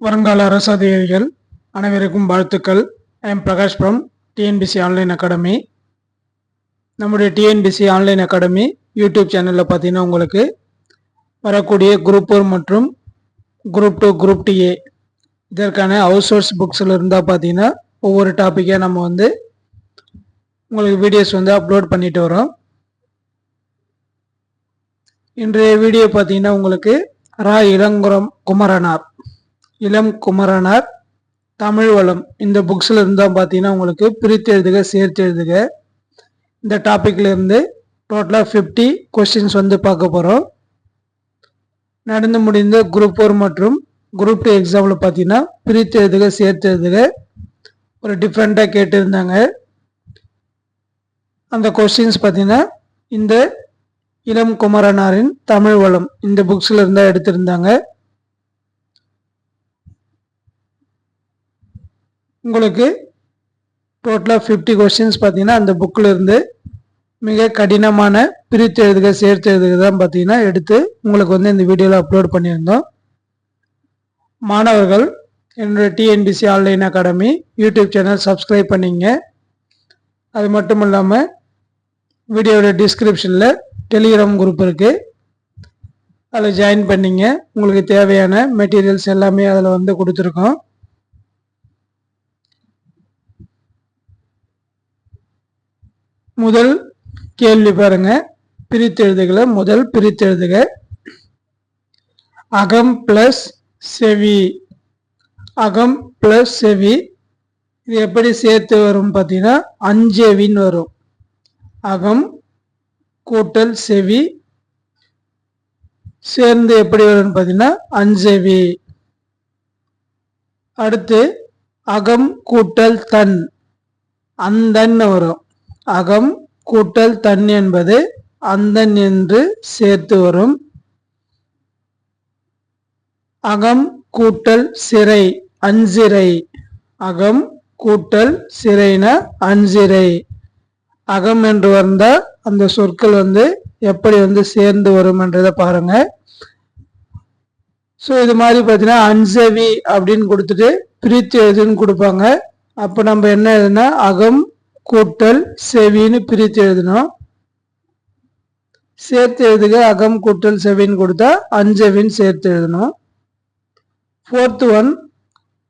வருங்கால அரசு அதிகாரிகள் அனைவருக்கும் வாழ்த்துக்கள். I am Prakash from TNPSC online academy நம்முடைய டிஎன்பிசி ஆன்லைன் அகாடமி யூடியூப் சேனலில் பார்த்தீங்கன்னா உங்களுக்கு வரக்கூடிய குரூப் ஒன் மற்றும் குரூப் டூ குரூப் டிஏ இதற்கான ஹவுஸ் சோர்ஸ் புக்ஸில் இருந்தால் பார்த்தீங்கன்னா ஒவ்வொரு டாப்பிக்காக நம்ம வந்து உங்களுக்கு வீடியோஸ் வந்து அப்லோட் பண்ணிட்டு வரோம். இன்றைய வீடியோ பார்த்தீங்கன்னா உங்களுக்கு ரா இளங்குரம் குமரனார். இளம் குமரனார் தமிழ் வளம். இந்த புக்ஸில் இருந்தால் பார்த்தீங்கன்னா உங்களுக்கு பிரித்து எழுதுக சேர்த்து எழுதுக. இந்த டாப்பிக்லேருந்து டோட்டலாக ஃபிஃப்டி கொஸ்டின்ஸ் வந்து பார்க்க போகிறோம் நடந்து முடிந்த குரூப் ஃபோர் மற்றும் குரூப் டூ எக்ஸாமில் பார்த்தீங்கன்னா பிரித்து எழுதுக சேர்த்து எழுதுக. ஒரு டிஃப்ரெண்ட்டாக கேட்டிருந்தாங்க. அந்த கொஸ்டின்ஸ் பார்த்தீங்கன்னா இந்த இளம் குமரனாரின் தமிழ் வளம். இந்த புக்ஸில் இருந்தால் எடுத்திருந்தாங்க. உங்களுக்கு டோட்டலாக ஃபிஃப்டி கொஸ்டின்ஸ் பார்த்தீங்கன்னா அந்த புக்கில் இருந்து மிக கடினமான பிரித்து எழுதுக சேர்த்து எழுதுக தான் பார்த்தீங்கன்னா எடுத்து உங்களுக்கு வந்து இந்த வீடியோவில் அப்லோட் பண்ணியிருந்தோம். மாணவர்கள் என்னுடைய TNPSC online academy YouTube channel subscribe பண்ணிங்க. அது மட்டும் இல்லாமல் வீடியோட டிஸ்கிரிப்ஷனில் டெலிகிராம் குரூப் இருக்குது அதில் ஜாயின் பண்ணிங்க. உங்களுக்கு தேவையான மெட்டீரியல்ஸ் எல்லாமே அதில் வந்து கொடுத்துருக்கோம். முதல் கேள்வி பாருங்க. பிரித்தெழுதுகளை முதல் பிரித்தெழுதுக அகம் பிளஸ் செவி. அகம் பிளஸ் செவி. இது எப்படி சேர்த்து வரும் பார்த்தீங்கன்னா அஞ்செவின்னு வரும். அகம் கூட்டல் செவி. சேர்ந்து எப்படி வரும்னு பார்த்தீங்கன்னா அஞ்செவி அடுத்து அகம் கூட்டல் தன். அந்தன்னு வரும். அகம் கூட்டல் தன் என்பது அந்தன் என்று சேர்த்து வரும். அகம் கூட்டல் சிறை அஞ்சிறை. அகம் கூட்டல் சிறைன அஞ்சிறை. அகம் என்று வந்தால் அந்த சொற்கள் வந்து எப்படி வந்து சேர்ந்து வரும் என்றதை பாருங்க. ஸோ இது மாதிரி பார்த்தீங்கன்னா அஞ்சவி அப்படின்னு கொடுத்துட்டு பிரித்து எதுன்னு கொடுப்பாங்க. அப்போ நம்ம என்ன எதுனா அகம் கூட்டல் செவின்னு பிரித்து எழுதணும். சேர்த்து எழுதுக அகம் கூட்டல் செவின்னு கொடுத்தா அஞ்செவின்னு சேர்த்து எழுதணும். ஃபோர்த் ஒன்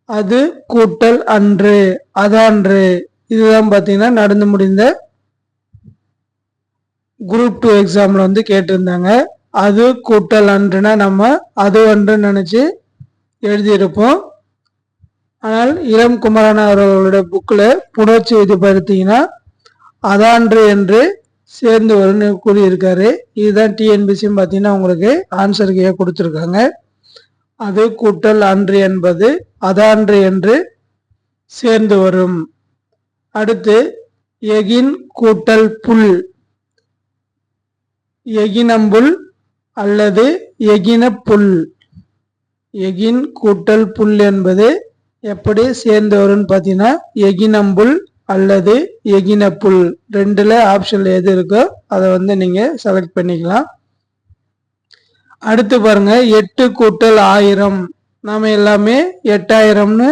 அது கூட்டல் அன்று அதான்று இதுதான் பார்த்தீங்கன்னா நடந்து முடிந்த குரூப் டூ எக்ஸாமில் வந்து கேட்டிருந்தாங்க. அது கூட்டல் அன்றுனா நம்ம அது ஒன்று நினச்சி எழுதியிருப்போம். ஆனால் இளம் குமரன் அவர்களுடைய புக்கில் புணர்ச்சி இது பார்த்தீங்கன்னா அதான்று என்று சேர்ந்து வரும்னு கூறியிருக்காரு. இதுதான் டிஎன்பிசியும் பார்த்தீங்கன்னா உங்களுக்கு ஆன்சருக்கு கொடுத்துருக்காங்க. அது கூட்டல் அன்று என்பது அதான்று என்று சேர்ந்து வரும். அடுத்து எகின் கூட்டல் புல். எகினம்புல் அல்லது எகின புல் எகின் கூட்டல் புல் என்பது எப்படி சேர்ந்து வரும்னு பார்த்தீங்கன்னா எகினம்புல் அல்லது எகினப்புல். புல் ரெண்டுல ஆப்ஷன்ல எது இருக்கோ அதை வந்து நீங்க செலக்ட் பண்ணிக்கலாம். அடுத்து பாருங்க எட்டு கூட்டல் ஆயிரம். நாம எல்லாமே எட்டாயிரம்னு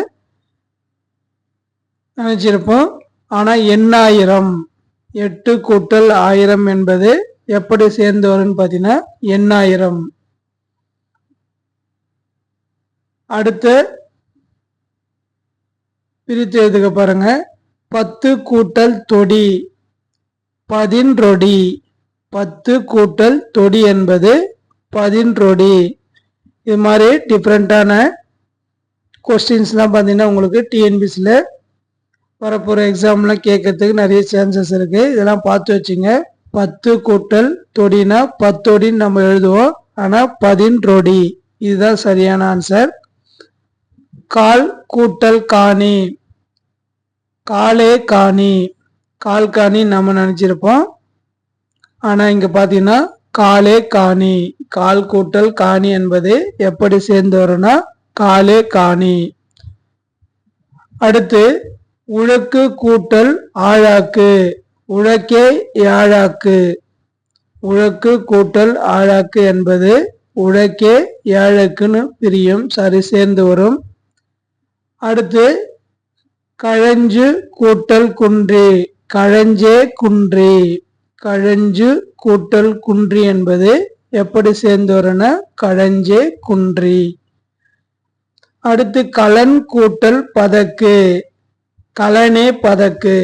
நினைச்சிருப்போம். ஆனா எண்ணாயிரம். எட்டு கூட்டல் ஆயிரம் என்பது எப்படி சேர்ந்து வரும்னு பார்த்தீங்கன்னா எண்ணாயிரம். அடுத்து பிரித்து எழுதுக பாருங்க. பத்து கூட்டல் தொடி. பதின்றொடி. பத்து கூட்டல் தொடி என்பது பதின்றொடி. இது மாதிரி டிஃப்ரெண்ட்டான கொஸ்டின்ஸ்லாம் பார்த்தீங்கன்னா உங்களுக்கு டிஎன்பிசியில் வரப்போகிற எக்ஸாம்லாம் கேட்கறதுக்கு நிறைய சான்சஸ் இருக்குது இதெல்லாம் பார்த்து வச்சுங்க. பத்து கூட்டல் தொடினா பத்தொடின்னு நம்ம எழுதுவோம். ஆனால் பதின்றொடி. இதுதான் சரியான ஆன்சர் கால் கூட்டல் காணி. காலே காணி. கால் காணி நம்ம நினச்சிருப்போம். ஆனால் இங்கே பார்த்தீங்கன்னா காலே காணி. கால் கூட்டல் காணி என்பது எப்படி சேர்ந்து வரும்னா காலே காணி. அடுத்து உழக்கு கூட்டல் ஆழாக்கு. உழக்கே யாழாக்கு உழக்கு கூட்டல் ஆழாக்கு என்பது உழக்கே ஏழுக்குன்னு பிரியும். சரி சேர்ந்து வரும். அடுத்து கழஞ்சு கூட்டல் குன்றி கழஞ்சே குன்றி. கழஞ்சு கூட்டல் குன்றி என்பது எப்படி சேர்ந்து வரும்னா கழஞ்சே குன்றி. அடுத்து கலன் கூட்டல் பதக்கு. கலனே பதக்கு.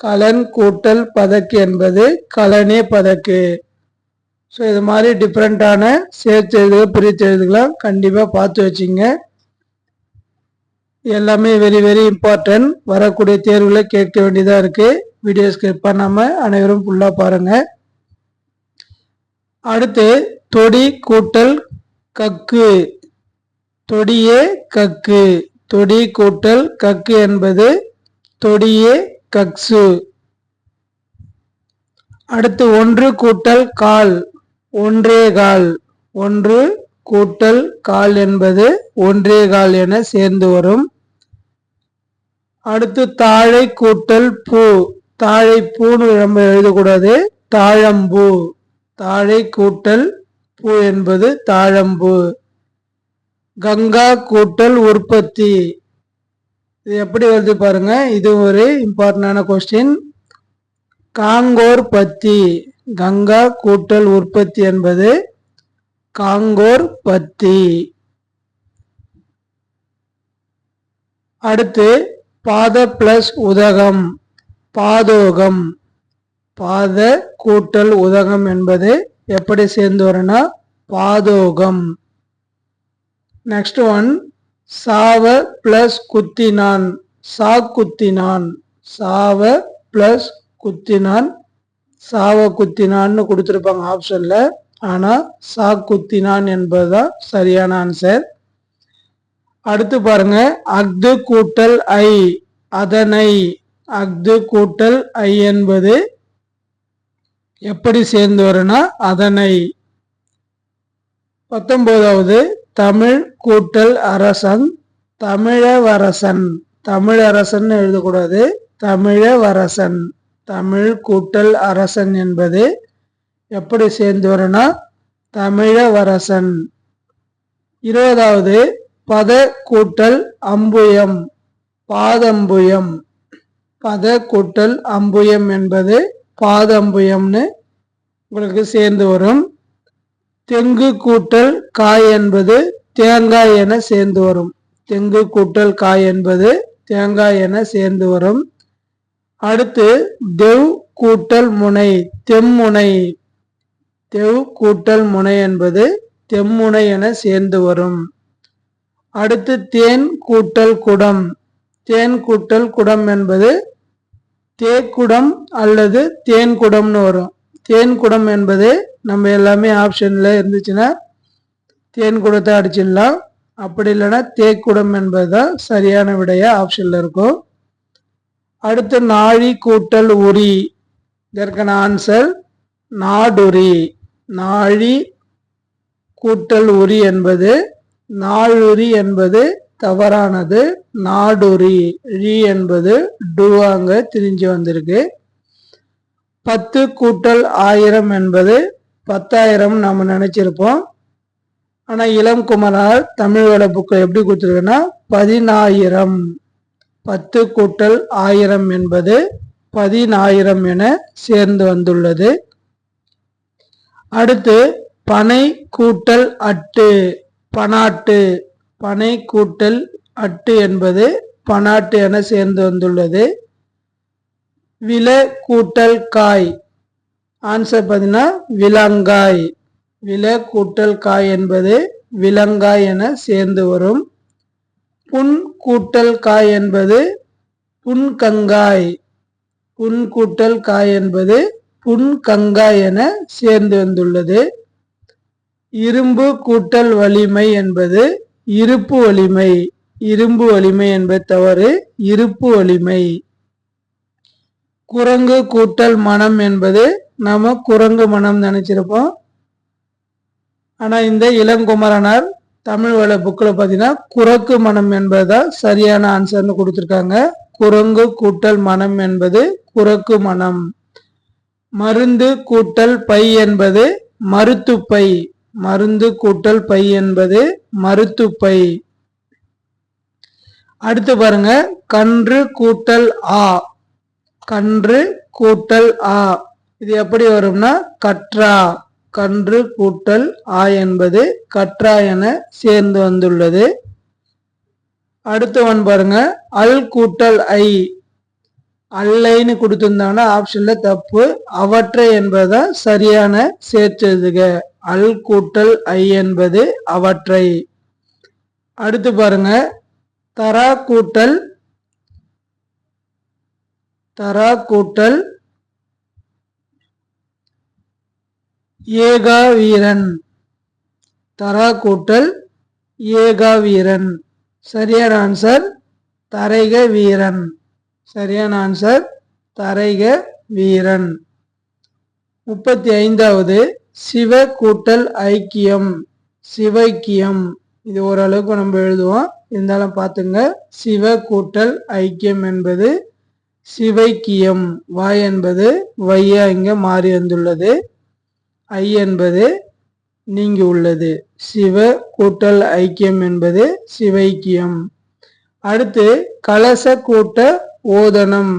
கலன் கூட்டல் பதக்கு என்பது கலனே பதக்கு. ஸோ இது மாதிரி டிஃப்ரெண்ட்டான சேர்த்து எழுதுக பிரித்து எழுதுகலாம். கண்டிப்பாக பார்த்து வச்சுங்க. எல்லாமே வெரி வெரி இம்பார்ட்டன்ட் வரக்கூடிய தேர்வில் கேட்க வேண்டியதாக இருக்குது வீடியோ ஸ்கிப் பண்ணாமல் அனைவரும் ஃபுல்லாக பாருங்கள் அடுத்து தொடி கூட்டல் கக்கு. தொடியே கக்கு. தொடி கூட்டல் கக்கு என்பது தொடியே கக்சு. அடுத்து ஒன்று கூட்டல் கால். ஒன்றே கால். ஒன்று கூட்டல் கால் என்பது ஒன்றே கால் என சேர்ந்து வரும். அடுத்து தாழை கூட்டல் பூ. தாழை பூன்னு நம்ம எழுதக்கூடாது. தாழம்பூ. தாழை கூட்டல் பூ என்பது தாழம்பூ. கங்கா கூட்டல் உற்பத்தி. இது எப்படி வருது பாருங்க. இது ஒரு இம்பார்ட்டண்டான கொஸ்டின். காங்கோர் பத்தி கங்கா கூட்டல் உற்பத்தி என்பது காங்கோர் பத்தி அடுத்து பாத பிளஸ் உதகம். பாதோகம். பாத கூட்டல் உதகம் என்பது எப்படி சேர்ந்து வரும்னா பாதோகம். நெக்ஸ்ட் ஒன் சாவ பிளஸ் குத்தினான். சா குத்தினான் சாவ பிளஸ் குத்தினான். சாவ குத்தினான்னு கொடுத்துருப்பாங்க ஆப்ஷனில் ஆனால் சா குத்தினான் என்பதுதான் சரியான ஆன்சர் அடுத்து பாருங்க. அஃது கூட்டல் ஐ. அதனை அஃது கூட்டல் ஐ என்பது எப்படி சேர்ந்து வரும்னா அதனை. பத்தொன்பதாவது தமிழ் கூட்டல் அரசன் தமிழவரசன். தமிழரசன் எழுதக்கூடாது. தமிழவரசன். தமிழ் கூட்டல் அரசன் என்பது எப்படி சேர்ந்து வரும்னா தமிழவரசன். இருபதாவது பத கூட்டல் அம்புயம். பாதம்புயம். பத கூட்டல் அம்புயம் என்பது பாதம்புயம்னு உங்களுக்கு சேர்ந்து வரும். தெங்கு கூட்டல் காய் என்பது தேங்காய் என சேர்ந்து வரும். தெங்கு கூட்டல் காய் என்பது தேங்காய் என சேர்ந்து வரும். அடுத்து தெவ் கூட்டல் முனை தெம்முனை. தெவ் கூட்டல் முனை என்பது தெம்முனை என சேர்ந்து வரும். அடுத்து தேன் கூட்டல் குடம். தேன் கூட்டல் குடம் என்பது தேக்குடம் அல்லது தேன் குடம்னு வரும். தேன் குடம் என்பது நம்ம எல்லாமே ஆப்ஷனில் இருந்துச்சுன்னா தேன் குடத்தை அடிச்சிடலாம். அப்படி இல்லைன்னா தேக்குடம் என்பது தான் சரியான விடைய ஆப்ஷனில் இருக்கும். அடுத்து நாழி கூட்டல் உரி. இதற்கான ஆன்சர் நாடுரி. நாழி கூட்டல் உரி என்பது நாளுரி என்பது தவறானது நாடுரி ரி என்பது டுவாங்க திரிஞ்சு வந்திருக்கு. பத்து கூட்டல் ஆயிரம் என்பது பத்தாயிரம் நம்ம நினச்சிருப்போம். ஆனால் இளம் குமரால் தமிழ் வேலை எப்படி கொடுத்துருக்குன்னா பதினாயிரம். பத்து கூட்டல் ஆயிரம் என்பது பதினாயிரம் என சேர்ந்து வந்துள்ளது. அடுத்து பனை கூட்டல் அட்டு. பனாட்டு பனை கூட்டல் அட்டு என்பது பனாட்டு என சேர்ந்து வந்துள்ளது. வில கூட்டல் காய். ஆன்சர் பார்த்தீங்கன்னா விலங்காய். வில கூட்டல் காய் என்பது விலங்காய் என சேர்ந்து வரும். புன் கூட்டல் காய் என்பது புன்கங்காய். புன் கூட்டல் காய் என்பது புன்கங்காய் என சேர்ந்து வந்துள்ளது. இரும்பு கூட்டல் வலிமை என்பது இருப்பு வலிமை. இரும்பு வலிமை என்பது தவறு இருப்பு வலிமை. குரங்கு கூட்டல் மனம் என்பது நாம குரங்கு மனம் நினைச்சிருப்போம். ஆனா இந்த இளங்குமரனார் தமிழ் வள புக்கில் பார்த்தீங்கன்னா குரக்கு மனம் என்பதுதான் சரியான ஆன்சர்னு கொடுத்துருக்காங்க. குரங்கு கூட்டல் மனம் என்பது குரக்கு மனம். மருந்து கூட்டல் பை என்பது மருத்துப்பை. மருந்து கூட்டல் பை என்பது மருத்துப்பை அடுத்து பாருங்க கன்று கூட்டல் ஆ. கன்று கூட்டல் ஆ. இது எப்படி வரும்னா கற்றா. கன்று கூட்டல் ஆ என்பது கற்றா என சேர்ந்து வந்துள்ளது. அடுத்த ஒன் பாருங்க அல் கூட்டல் ஐ. அல்லைன்னு கொடுத்துருந்தான? ஆப்ஷன்ல தப்பு. அவற்றை என்பதை சரியான சேர்த்தெழுதுக. அல் கூட்டல் ஐ என்பது அவற்றை. அடுத்து பாருங்க. தரா கூட்டல் தரா கூட்டல் ஏகா வீரன் தரா கூட்டல் ஏகா வீரன் சரியான ஆன்சர் தரைக வீரன். சரியான ஆன்சர் தரைக வீரன். முப்பத்தி ஐந்தாவது சிவ கூட்டல் ஐக்கியம். சிவைக்கியம். இது ஓரளவுக்கு நம்ம எழுதுவோம். இருந்தாலும் பார்த்துங்க. சிவ கூட்டல் ஐக்கியம் என்பது சிவைக்கியம். வாய் என்பது வையா இங்க மாறி வந்துள்ளது. ஐ என்பது நீங்கி உள்ளது. சிவ கூட்டல் ஐக்கியம் என்பது சிவைக்கியம். அடுத்து கலச கூட்ட ஓதனம்.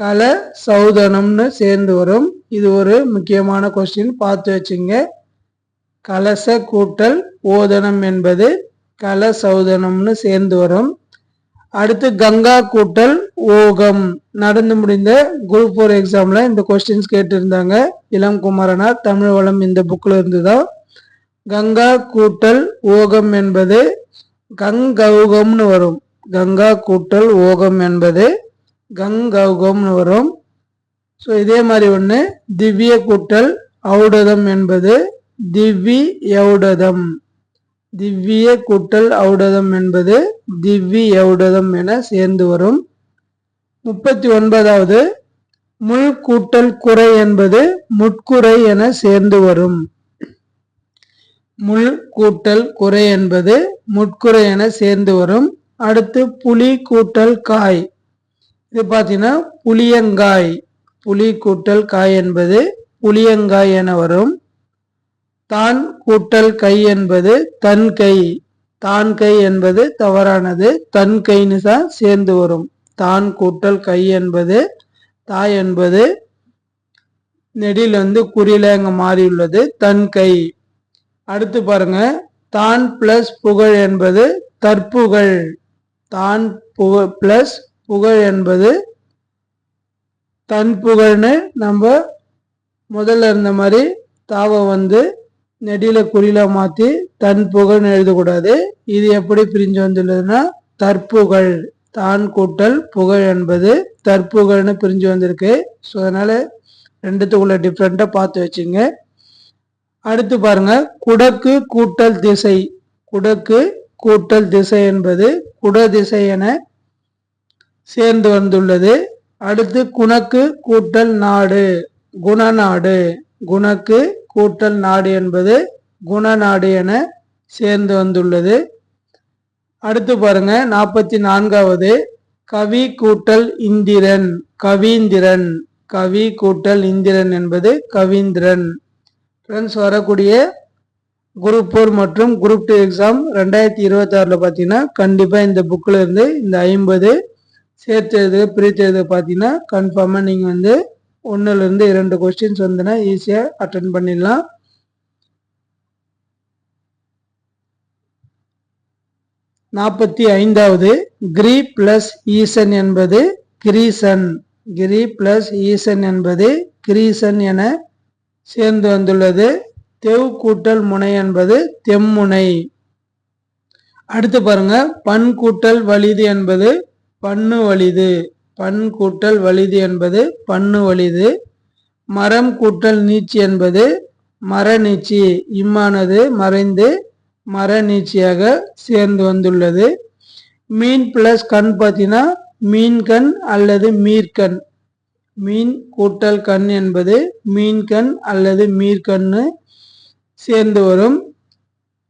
கல சௌதனம்னு சேர்ந்து வரும். இது ஒரு முக்கியமான கொஸ்டின் பார்த்து வச்சுங்க. கலச கூட்டல் ஓதனம் என்பது கல சௌதனம்னு சேர்ந்து வரும். அடுத்து கங்கா கூட்டல் ஓகம். நடந்து முடிந்த குரூப் ஃபோர் எக்ஸாம்ல இந்த கொஸ்டின்ஸ் கேட்டிருந்தாங்க. இளம் குமரனார் தமிழ் வளம் இந்த இருந்து தான் கங்கா கூட்டல் ஓகம் என்பது கங்கௌகம்னு வரும். கங்கா கூட்டல் ஓகம் என்பது கங்கௌகம்னு வரும். ஸோ இதே மாதிரி ஒன்று திவ்ய கூட்டல் ஔடதம் என்பது திவ்வி யௌடதம் திவ்ய கூட்டல் ஔடதம் என்பது திவ்வி யௌடதம் என சேர்ந்து வரும். முப்பத்தி ஒன்பதாவது முள் கூட்டல் குறை என்பது முட்குறை என சேர்ந்து வரும். முள் கூட்டல் குறை என்பது முட்குறை என சேர்ந்து வரும். அடுத்து புளி கூட்டல் காய். இது பார்த்தீங்கன்னா புளியங்காய். புளி கூட்டல் காய் என்பது புளியங்காய் என வரும். தான் கூட்டல் கை என்பது தன் கை. தான் கை என்பது தவறானது. தன் கைன்னு தான் சேர்ந்து வரும். தான் கூட்டல் கை என்பது தாய் என்பது நெடில் வந்து குறியில அங்கே மாறியுள்ளது தன் கை. அடுத்து பாருங்க. தான் பிளஸ் புகழ் என்பது தற்புகழ். தான் புக பிளஸ் புகழ் என்பது தன் புகழ்னு நம்ம முதல்ல இருந்த மாதிரி தாவை வந்து நெடியில குறியில மாற்றி தன் புகழ்னு எழுதக்கூடாது. இது எப்படி பிரிஞ்சு வந்துள்ளதுன்னா தற்புகழ் தான் கூட்டல் புகழ் என்பது தற்புகழ்னு பிரிஞ்சு வந்திருக்கு. ஸோ அதனால ரெண்டுத்துக்குள்ள டிஃப்ரெண்ட்டாக பார்த்து வச்சுங்க. அடுத்து பாருங்க குடக்கு கூட்டல் திசை. குடக்கு கூட்டல் திசை என்பது குட திசை என சேர்ந்து வந்துள்ளது. அடுத்து குணக்கு கூட்டல் நாடு குணநாடு. குணக்கு கூட்டல் நாடு என்பது குணநாடு என சேர்ந்து வந்துள்ளது. அடுத்து பாருங்க நாற்பத்தி நான்காவது கவி கூட்டல் இந்திரன் கவீந்திரன். கவி கூட்டல் இந்திரன் என்பது கவீந்திரன். ஃப்ரெண்ட்ஸ் வரக்கூடிய குரூப் ஃபோர் மற்றும் குரூப் டூ எக்ஸாம் ரெண்டாயிரத்தி இருபத்தி ஆறில் பார்த்தீங்கன்னா கண்டிப்பாக இந்த புக்கில் இருந்து இந்த ஐம்பது சேர்த்து எழுது பிரித்து பார்த்தீங்கன்னா கன்ஃபார்மாக நீங்கள் வந்து ஒன்றுலேருந்து இரண்டு கொஸ்டின்ஸ் வந்துன்னா ஈஸியாக அட்டன் பண்ணிடலாம். நாற்பத்தி ஐந்தாவது கிரி பிளஸ் ஈசன் என்பது கிரீசன் கிரி பிளஸ் ஈசன் என்பது கிரீசன் என சேர்ந்து வந்துள்ளது. தெவ் கூட்டல் முனை என்பது தெம்முனை. அடுத்து பாருங்க பண் கூட்டல் வலிது என்பது பண்ணு வலிது. பண் கூட்டல் வலிது என்பது பண்ணு வலிது. மரம் கூட்டல் நீச்சி என்பது மர நீச்சி. இம்மானது மறைந்து மர நீச்சியாக சேர்ந்து வந்துள்ளது. மீன் பிளஸ் கண் பார்த்தீங்கன்னா மீன் கண் அல்லது மீர்கண். மீன் கூட்டல் கண் என்பது மீன்கண் அல்லது மீர்கண்ணு. சேர்ந்து வரும்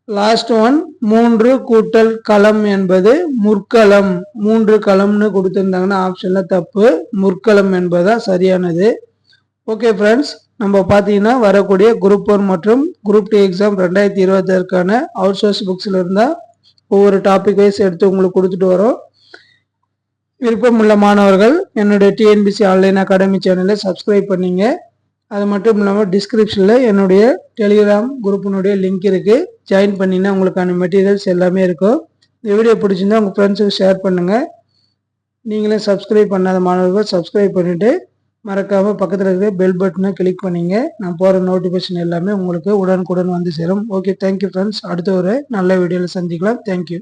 லாஸ்ட் ஒன் மூன்று கூட்டல் களம் என்பது முற்களம். மூன்று களம்னு கொடுத்துருந்தாங்கன்னா ஆப்ஷனில் தப்பு. முற்களம் என்பதுதான் சரியானது. ஓகே ஃப்ரெண்ட்ஸ் நம்ம பார்த்தீங்கன்னா வரக்கூடிய குரூப் ஒன் மற்றும் குரூப் டூ எக்ஸாம் ரெண்டாயிரத்தி இருபத்தாறுக்கான அவுட் சோர்ஸ் புக்ஸில் இருந்தால் ஒவ்வொரு டாபிக் வைஸ் எடுத்து உங்களுக்கு கொடுத்துட்டு வரோம். விருப்பமுள்ள மாணவர்கள் என்னுடைய டிஎன்பிசி ஆன்லைன் அகாடமி சேனலை சப்ஸ்கிரைப் பண்ணிங்க. அது மட்டும் இல்லாமல் டிஸ்கிரிப்ஷனில் என்னுடைய டெலிகிராம் குரூப்பினுடைய லிங்க் இருக்குது ஜாயின் பண்ணிங்கன்னா உங்களுக்கான மெட்டீரியல்ஸ் எல்லாமே இருக்கும். இந்த வீடியோ பிடிச்சிருந்தா உங்கள் ஃப்ரெண்ட்ஸுக்கு ஷேர் பண்ணுங்கள் நீங்களே சப்ஸ்கிரைப் பண்ணாத மாணவர்கள் சப்ஸ்கிரைப் பண்ணிவிட்டு மறக்காமல் பக்கத்தில் இருக்கிற பெல் பட்டனை கிளிக் பண்ணிங்க. நான் போகிற நோட்டிஃபிகேஷன் எல்லாமே உங்களுக்கு உடனுக்குடன் வந்து சேரும். ஓகே தேங்க்யூ ஃப்ரெண்ட்ஸ் அடுத்த ஒரு நல்ல வீடியோவில் சந்திக்கலாம். தேங்க்யூ